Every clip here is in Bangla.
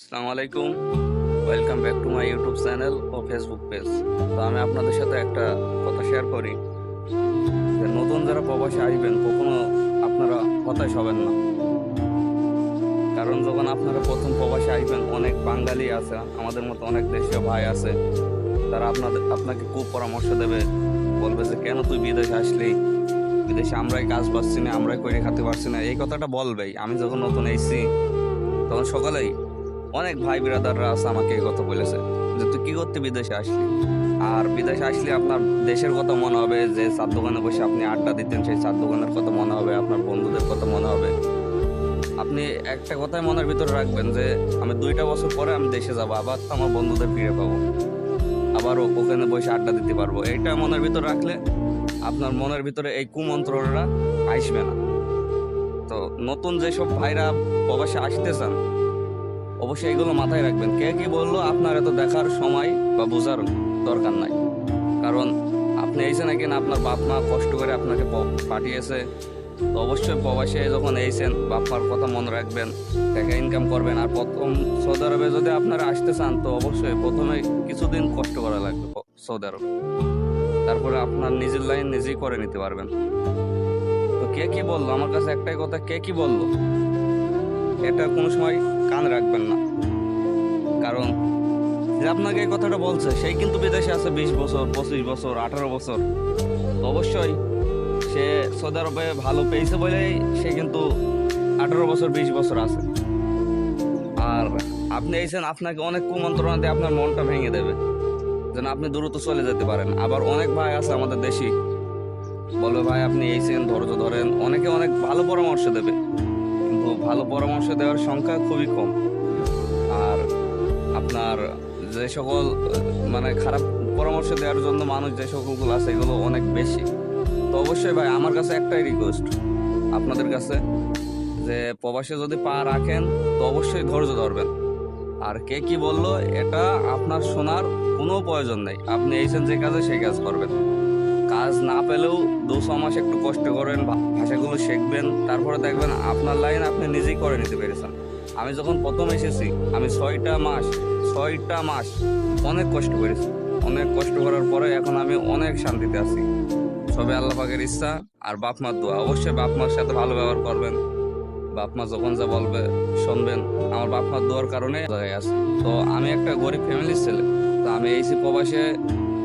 আসসালামু welcome back to my YouTube channel O Facebook page তো আমি আপনাদের সাথে একটা কথা শেয়ার করি। যে নতুন যারা প্রবাসে আসবেন, কখনো আপনারা হতাশ হবেন না। কারণ যখন আপনারা প্রথম প্রবাসে আসবেন, অনেক বাঙালি আছে, আমাদের মতো অনেক দেশীয় ভাই আছে, তারা আপনাদের, আপনাকে খুব পরামর্শ দেবে, বলবে যে, কেন তুই বিদেশে আসলি? বিদেশে আমরাই কাজ পাচ্ছি না, আমরাই করে খাতে পারছি না। এই কথাটা বলবেই। আমি যখন নতুন এসেছি, তখন সকালেই অনেক ভাই বিরাদাররা আছে আমাকে এই কথা বলেছে যে, তুই কি করতে বিদেশে আসলি? আর বিদেশে আসলে আপনার দেশের কথা মনে হবে, যে চার দোকানে বসে আপনি আড্ডা দিতেন, সেই চার দোকানের কথা মনে হবে, আপনার বন্ধুদের কথা মনে হবে। আপনি একটা কথাই মনের ভিতরে রাখবেন যে, আমি দুইটা বছর পরে আমি দেশে যাব, আবার তো আমার বন্ধুদের ফিরে পাবো। আবার ওখানে বসে আড্ডা দিতে পারব। এইটা মনের ভিতরে রাখলে আপনার মনের ভিতরে এই কুমন্ত্ররা আসবে না। তো নতুন যেসব ভাইরা প্রবাসে আসতে চান অবশ্যই এগুলো মাথায় রাখবেন। কে কি বলল আপনার এত দেখার সময় বা বোঝার দরকার নাই। কারণ আপনি এইছেন নাকি না আপনার বাপ মা কষ্ট করে আপনাকে পাঠিয়েছে। তো অবশ্যই প্রবাসে যখন এইছেন, বাপ মার কথা মনে রাখবেন, টাকা ইনকাম করবেন। আর প্রথম সৌদি আরবে যদি আপনারা আসতে চান, তো অবশ্যই প্রথমে কিছুদিন কষ্ট করা লাগবে সৌদি আরব। তারপরে আপনার নিজের লাইন নিজেই করে নিতে পারবেন। তো কে কি বলল? আমার কাছে একটাই কথা, কে কি বলল? এটা কোনো সময় কান রাখবেন না। কারণ যে আপনাকে এই কথাটা বলছে সেই কিন্তু বিদেশে আছে বিশ বছর, পঁচিশ বছর, আঠারো বছর। অবশ্যই সে সৌদি আরবে ভালো পেয়েছে বলেই সে কিন্তু আঠারো বছর, বিশ বছর আছে। আর আপনি এইছেন আপনাকে অনেক কুমন্ত্রণা দিয়ে আপনার মনটা ভেঙে দেবে। যেন আপনি দ্রুত চলে যেতে পারেন। আবার অনেক ভাই আছে আমাদের দেশি। বলবে ভাই, আপনি এইছেন ধৈর্য ধরেন। অনেকে অনেক ভালো পরামর্শ দেবে। ভালো পরামর্শ দেওয়ার সংখ্যা খুবই কম। আর আপনার যে সকল মানে খারাপ পরামর্শ দেওয়ার জন্য মানুষ যে সকলগুলো আছে, এগুলো অনেক বেশি। তো অবশ্যই ভাই, আমার কাছে একটাই রিকোয়েস্ট আপনাদের কাছে, যে প্রবাসে যদি পা রাখেন, তো অবশ্যই ধৈর্য ধরবেন। আর কে কি বলল, এটা আপনার শোনার কোনো প্রয়োজন নেই। আপনি এইছেন যে কাজে সেই কাজ করবেন। কাজ না পেলেও দু ছ মাস একটু কষ্ট করেন ভাষাগুলো শিখবেন, তারপরে দেখবেন আপনার লাইন আপনি নিজেই করে নিতে পেরেছেন। আমি যখন প্রথম এসেছি, আমি ছয়টা মাস ছয়টা মাস অনেক কষ্ট করেছি। অনেক কষ্ট করার পরে এখন আমি অনেক শান্তিতে আছি। সবে আল্লাহ ইচ্ছা আর বাপ মার দোয়া। অবশ্যই বাপ মার সাথে ভালো ব্যবহার করবেন। বাপ মা যখন যা বলবে, শুনবেন। আমার বাপ মার দোয়ার কারণে জায়গায় আছে। তো আমি একটা গরিব ফ্যামিলির ছেলে। তো আমি এইসি প্রবাসে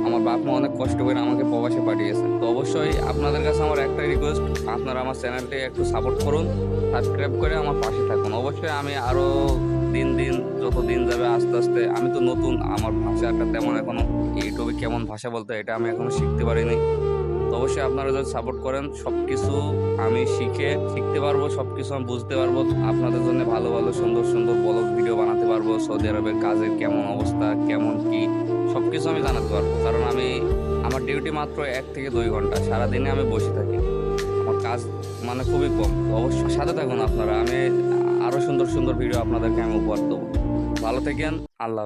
আমার বাপ মা অনেক কষ্ট করে আমাকে প্রবাসে পাঠিয়েছে। তো অবশ্যই আপনাদের কাছে আমার একটাই রিকোয়েস্ট আপনারা আমার চ্যানেলটি একটু সাপোর্ট করুন সাবস্ক্রাইব করে আমার পাশে থাকুন। অবশ্যই আমি আরও দিন দিন, যত দিন যাবে আস্তে আস্তে, আমি তো নতুন, আমার ভাষাটা তেমন এখনও ইউটিউবে কেমন ভাষা বলতে এটা আমি এখনও শিখতে পারিনি। তো অবশ্যই আপনারা যদি সাপোর্ট করেন সব কিছু আমি শিখে, শিখতে পারব সব কিছু আমি বুঝতে পারব, আপনাদের জন্য ভালো ভালো, সুন্দর সুন্দর সৌদি আরবের কাজের কেমন অবস্থা, কেমন কি সব কিছু আমি জানাতে পারব। কারণ আমি, আমার ডিউটি মাত্র এক থেকে দুই ঘণ্টা, সারাদিনে আমি বসে থাকি। আমার কাজ মানে খুবই কম। অবশ্যই সাথে থাকুন আপনারা। আমি আরও সুন্দর সুন্দর ভিডিও আপনাদেরকে আমি উপহার দেবো। ভালো থাকেন। আল্লাহ।